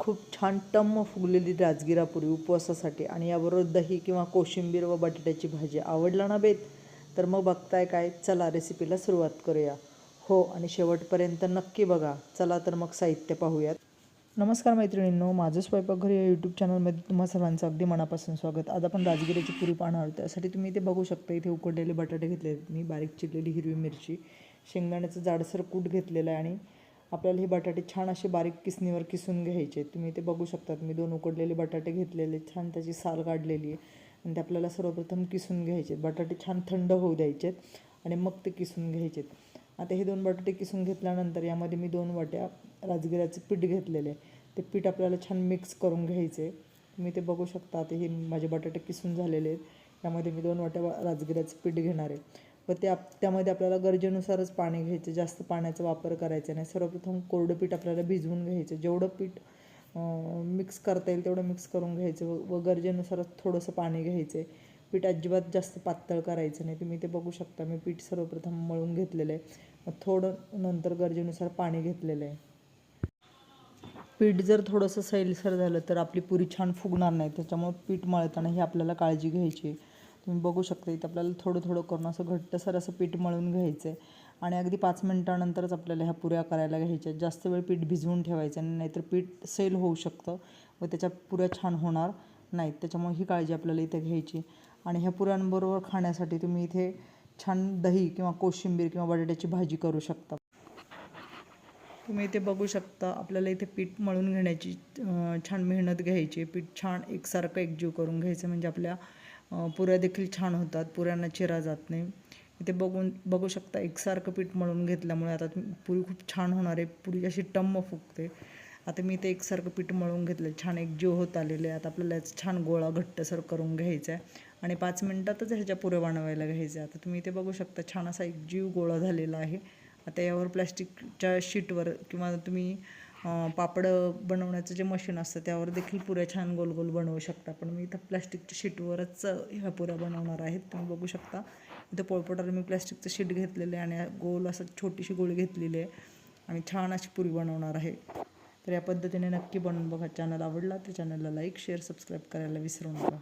खूप छान टम्म फुगलेली राजगिरा पुरी उपवासासाठी आणि याबरोबर दही किंवा कोशिंबीर व बटाट्याची भाजी आवडला ना बेत? तर मग बघताय काय? चला रेसिपीला सुरुवात करूया. हो आणि शेवटपर्यंत नक्की बघा. चला तर मग साहित्य पाहूयात. नमस्कार मैत्रिणींनो माझं स्वयंपाकघर या यूट्यूब चॅनलमध्ये तुम्हा सर्वांचं अगदी मनापासून स्वागत. आज आपण राजगिऱ्याची पुरी पाहणार आहोत. त्यासाठी तुम्ही इथे बघू शकता इथे उकडलेले बटाटे घेतले मी बारीक चिरलेली हिरवी मिरची शेंगदाण्याचं जाडसर कूट घेतलेलं आहे आणि आपल्याला हे बटाटे छान असे बारीक किसणीवर किसून घ्यायचे आहेत. तुम्ही ते बघू शकतात मी दोन उकडलेले बटाटे घेतलेले आहेत. छान त्याची साल काढलेली आहे आणि ते आपल्याला सर्वप्रथम किसून घ्यायचे आहेत. बटाटे छान थंड होऊ द्यायचे आहेत आणि मग ते किसून घ्यायचे आहेत. आता हे दोन बटाटे किसून घेतल्यानंतर यामध्ये मी दोन वाट्या राजगिऱ्याचं पीठ घेतलेले आहे ते पीठ आपल्याला छान मिक्स करून घ्यायचे तुम्ही ते बघू शकता आता हे माझे बटाटे किसून झालेले आहेत यामध्ये मी दोन वाट्या राजगिऱ्याचं पीठ घेणार आहे व ते आप त्यामध्ये आपल्याला गरजेनुसारच पाणी घ्यायचं जास्त पाण्याचा वापर करायचा नाही. सर्वप्रथम कोरडं पीठ आपल्याला भिजवून घ्यायचं. जेवढं पीठ मिक्स करता येईल तेवढं मिक्स करून घ्यायचं व गरजेनुसारच थोडंसं पाणी घ्यायचं आहे पीठ अजिबात जास्त पातळ करायचं नाही. तुम्ही ते बघू शकता. मी पीठ सर्वप्रथम मळून घेतलेलं आहे. मग थोडं नंतर गरजेनुसार पाणी घेतलेलं आहे. पीठ जर थोडंसं सैलसर झालं तर आपली पुरी छान फुगणार नाही. त्याच्यामुळे पीठ मळताना ही आपल्याला काळजी घ्यायची आहे. तुम्ही बघू शकता इथं आपल्याला थोडं थोडं करून असं घट्टसर असं पीठ मळून घ्यायचं आहे आणि अगदी पाच मिनटानंतरच आपल्याला ह्या पुऱ्या करायला घ्यायच्या. जास्त वेळ पीठ भिजवून ठेवायचं आणि नाहीतर पीठ सेल होऊ शकतं व त्याच्या पुऱ्या छान होणार नाहीत. त्याच्यामुळे ही काळजी आपल्याला इथे घ्यायची. आणि ह्या पुऱ्यांबरोबर खाण्यासाठी तुम्ही इथे छान दही किंवा कोशिंबीर किंवा बटाट्याची भाजी करू शकता. तुम्ही इथे बघू शकता आपल्याला इथे पीठ मळून घेण्याची छान मेहनत घ्यायची. पीठ छान एकसारखं एकजीव करून घ्यायचं. म्हणजे आपल्या पुऱ्या देखील छान होतात. पुऱ्यांना चिरा जात नाही. इथे बघून बघू शकता एकसारखं पीठ मळून घेतल्यामुळे आता पुरी खूप छान होणार आहे. पुरी अशी टम्म फुगते. आता मी इथे एकसारखं पीठ मळून घेतलं छान एक जीव होत आलेले आहे. आता आपल्याला छान गोळा घट्टसर करून घ्यायचा आहे. आणि पाच मिनटातच ह्याच्या पुऱ्या बनवायला घ्यायच्या आता तुम्ही इथे बघू शकता छान असा एक जीव गोळा झालेला आहे. आता यावर प्लॅस्टिकच्या शीटवर किंवा तुम्ही पापड बनवण्याचं जे मशीन असतं त्यावर देखील पुऱ्या छान गोल गोल बनवू शकता. पण मी इथं प्लॅस्टिकच्या शीटवरच ह्या पुऱ्या बनवणार आहेत. तुम्ही बघू शकता. इथं पोळपोटाला मी प्लॅस्टिकचं शीट घेतलेलं आहे आणि गोल असं छोटीशी गोळी घेतलेली आहे. आणि छान अशी पुरी बनवणार आहे. तर या पद्धतीने नक्की बनवून बघा. चॅनल आवडला तर चॅनलला लाईक शेअर सबस्क्राईब करायला विसरू नका.